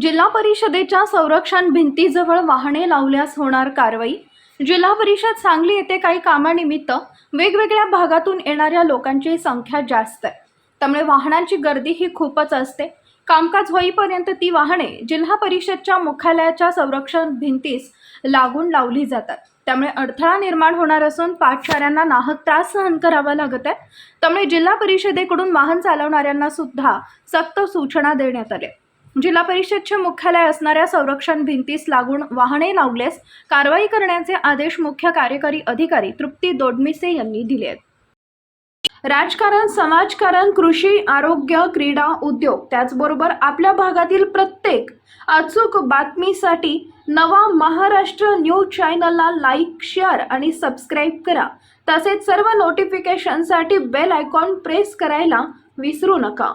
जिल्हा परिषदेच्या संरक्षण भिंतीजवळ वाहने लावल्यास होणार कारवाई. जिल्हा परिषद सांगली येथे काही कामानिमित्त वेगवेगळ्या भागातून येणाऱ्या लोकांची संख्या जास्त आहे. त्यामुळे वाहनांची गर्दी ही खूपच असते. कामकाज होईपर्यंत ती वाहने जिल्हा परिषदच्या मुख्यालयाच्या संरक्षण भिंतीस लागून लावली जातात. त्यामुळे अडथळा निर्माण होणार असून पाठशाऱ्यांना नाहक त्रास सहन करावा लागत आहे. त्यामुळे जिल्हा परिषदेकडून वाहन चालवणाऱ्यांना सुद्धा सक्त सूचना देण्यात आल्या. जिल्हा परिषदचे मुख्यालय असणाऱ्या संरक्षण भिंतीस लागून वाहने लावल्यास कारवाई करण्याचे आदेश मुख्य कार्यकारी अधिकारी तृप्ती दोडमिसे यांनी दिले आहेत. राजकारण समाजकारण कृषी आरोग्य क्रीडा उद्योग त्याचबरोबर आपल्या भागातील प्रत्येक अचूक बातमीसाठी नवा महाराष्ट्र न्यूज चॅनलला लाईक शेअर आणि सबस्क्राईब करा. तसेच सर्व नोटिफिकेशनसाठी बेल आयकॉन प्रेस करायला विसरू नका.